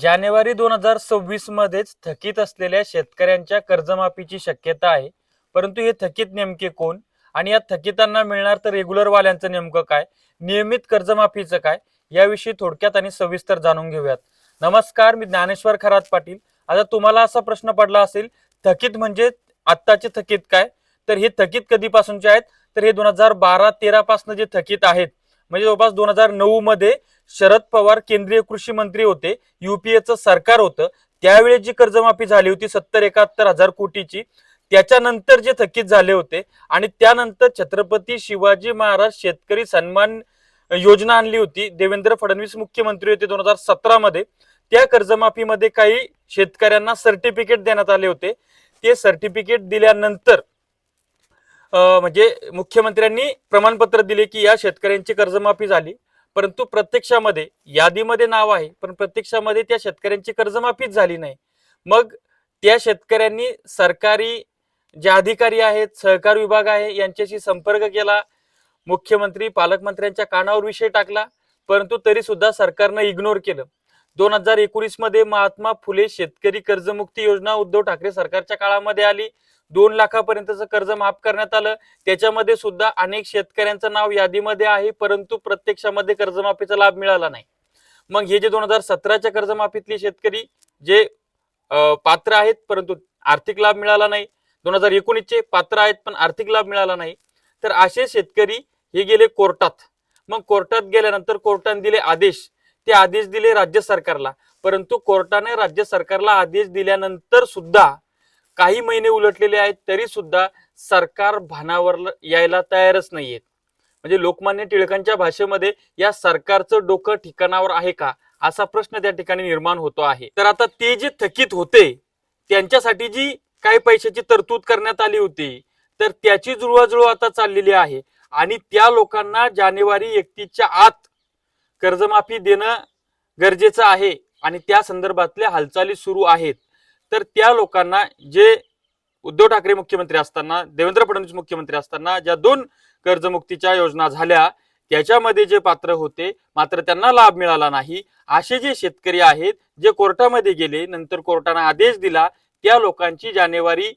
जानेवारी दोन हजार सव्वीस मध्येच थकीत असलेल्या शेतकऱ्यांच्या कर्जमाफीची शक्यता आहे. परंतु हे थकीत नेमके कोण? आणि या थकीतांना मिळणार तर रेग्युलर वाल्यांचं नेमकं काय? नियमित कर्जमाफीचं काय? याविषयी थोडक्यात आणि सविस्तर जाणून घेऊयात. नमस्कार मी ज्ञानेश्वर खरात पाटील. आता तुम्हाला असा प्रश्न पडला असेल थकीत म्हणजे आत्ताचे थकीत काय? तर हे थकीत कधीपासूनचे आहेत? तर हे दोन हजार बारा तेरा पासून जे थकीत आहेत म्हणजे जवळपास दोन हजार नऊ मध्ये शरद पवार केंद्रीय कृषी मंत्री होते युपीएचं सरकार होतं त्यावेळी जी कर्जमाफी झाली होती सत्तर एकाहत्तर हजार कोटीची त्याच्यानंतर जे थकीत झाले होते आणि त्यानंतर छत्रपती शिवाजी महाराज शेतकरी सन्मान योजना आणली होती देवेंद्र फडणवीस मुख्यमंत्री होते दोन हजार सतरामध्ये त्या कर्जमाफीमध्ये काही शेतकऱ्यांना सर्टिफिकेट देण्यात आले होते. ते सर्टिफिकेट दिल्यानंतर म्हणजे मुख्यमंत्र्यांनी प्रमाणपत्र दिले की या शेतकऱ्यांची कर्जमाफी झाली. परंतु प्रत्यक्षामध्ये यादीमध्ये नाव आहे पण प्रत्यक्षामध्ये त्या शेतकऱ्यांची कर्जमाफीच झाली नाही. मग त्या शेतकऱ्यांनी सरकारी जे अधिकारी आहेत सहकार विभाग आहे यांच्याशी संपर्क केला. मुख्यमंत्री पालकमंत्र्यांच्या कानावर विषय टाकला परंतु तरी सुद्धा सरकारनं इग्नोर केलं. दोन हजार एकोणीसमध्ये महात्मा फुले शेतकरी कर्जमुक्ती योजना उद्धव ठाकरे सरकारच्या काळामध्ये आली. दोन लाखापर्यंतचं कर्ज माफ करण्यात आलं. त्याच्यामध्ये सुद्धा अनेक शेतकऱ्यांचं नाव यादीमध्ये आहे परंतु प्रत्यक्षामध्ये कर्जमाफीचा लाभ मिळाला नाही. मग हे जे दोन हजार सतराच्या कर्जमाफीतले शेतकरी जे पात्र आहेत परंतु आर्थिक लाभ मिळाला नाही. दोन हजार एकोणीसचे पात्र आहेत पण आर्थिक लाभ मिळाला नाही. तर असे शेतकरी हे गेले कोर्टात. मग कोर्टात गेल्यानंतर कोर्टाने दिले आदेश. ते आदेश दिले राज्य सरकारला. परंतु कोर्टाने राज्य सरकारला आदेश दिल्यानंतर सुद्धा काही महिने उलटलेले आहेत तरी सुद्धा सरकार भानावर यायला तयारच नाहीयेत. म्हणजे लोकमान्य टिळकांच्या भाषेमध्ये या सरकारचं डोकं ठिकाणावर आहे का असा प्रश्न त्या ठिकाणी निर्माण होतो आहे. तर आता ते जे थकीत होते त्यांच्यासाठी जी काही पैशाची तरतूद करण्यात आली होती तर त्याची जुळवाजुळव आता चाललेली आहे. आणि त्या लोकांना जानेवारी एकतीसच्या आत कर्जमाफी देणं गरजेचं आहे. आणि त्या संदर्भातल्या हालचाली सुरू आहेत. तर त्या लोकांना जे उद्धव ठाकरे मुख्यमंत्री असताना देवेंद्र फडणवीस मुख्यमंत्री असताना ज्या दोन कर्जमुक्तीच्या योजना झाल्या त्याच्यामध्ये जे पात्र होते मात्र त्यांना लाभ मिळाला नाही. असे जे शेतकरी आहेत जे कोर्टामध्ये गेले नंतर कोर्टाने आदेश दिला त्या लोकांची जानेवारी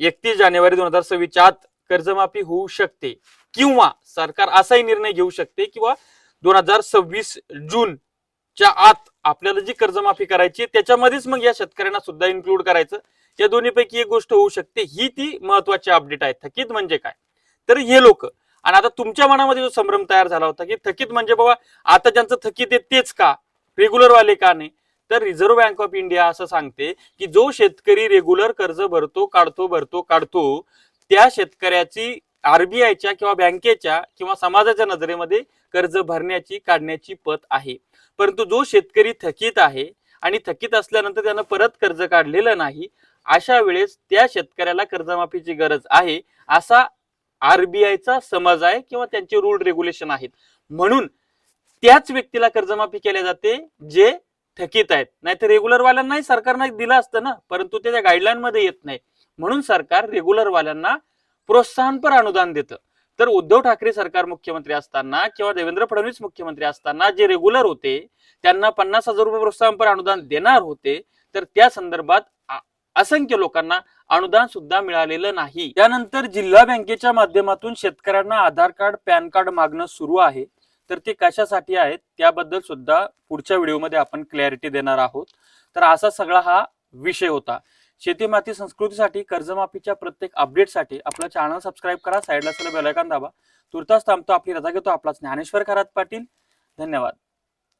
एकतीस जानेवारी दोन हजार सव्वीसच्या आत कर्जमाफी होऊ शकते किंवा सरकार असाही निर्णय घेऊ शकते किंवा दोन हजार सव्वीस जून च्या आत आपल्याला जी कर्जमाफी करायची त्याच्यामध्येच मग या शेतकऱ्यांना सुद्धा इन्क्लूड करायचं. या दोन्हीपैकी एक गोष्ट होऊ शकते ही ती महत्वाची अपडेट आहे. थकीत म्हणजे काय? तर हे लोक आणि आता तुमच्या मनामध्ये जो संभ्रम तयार झाला होता की थकीत म्हणजे बाबा आता ज्यांचं थकीत आहे तेच का? रेग्युलर वाले का नाही? तर रिझर्व्ह बँक ऑफ इंडिया असं सांगते की जो शेतकरी रेग्युलर कर्ज भरतो काढतो भरतो काढतो त्या शेतकऱ्याची आरबीआयच्या किंवा बँकेच्या किंवा समाजाच्या नजरेमध्ये कर्ज भरण्याची काढण्याची पत आहे. परंतु जो शेतकरी थकीत आहे आणि थकीत असल्यानंतर त्यानं परत कर्ज काढलेलं नाही अशा वेळेस त्या शेतकऱ्याला कर्जमाफीची गरज आहे असा आरबीआयचा समज आहे किंवा त्यांचे रूल रेग्युलेशन आहेत. म्हणून त्याच व्यक्तीला कर्जमाफी केल्या जाते जे थकीत आहेत. नाहीतर रेग्युलर वाल्यांनाही सरकारनं दिलं असतं ना परंतु ते त्या गाईडलाईन मध्ये येत नाही. म्हणून सरकार रेग्युलर वाल्यांना प्रोत्साहनपर अनुदान देतं. तर उद्धव ठाकरे सरकार मुख्यमंत्री असताना किंवा देवेंद्र फडणवीस मुख्यमंत्री असताना जे रेग्युलर होते त्यांना पन्नास हजार रुपये प्रोत्साहनपर अनुदान देणार होते तर त्या संदर्भात असंख्य लोकांना अनुदान सुद्धा मिळालेलं नाही. त्यानंतर जिल्हा बँकेच्या माध्यमातून शेतकऱ्यांना आधार कार्ड पॅन कार्ड मागणं सुरू आहे. तर ते कशासाठी आहेत त्याबद्दल सुद्धा पुढच्या व्हिडिओमध्ये आपण क्लॅरिटी देणार आहोत. तर असा सगळा हा विषय होता. शेती माती संस्कृतीसाठी कर्जमाफीच्या प्रत्येक अपडेटसाठी आपला चॅनल सबस्क्राईब करा साईडला असलेलं बेलायकॉन दाबा. तुर्तास थांबतो आपली रजा घेतो. आपला ज्ञानेश्वर खरात पाटील. धन्यवाद.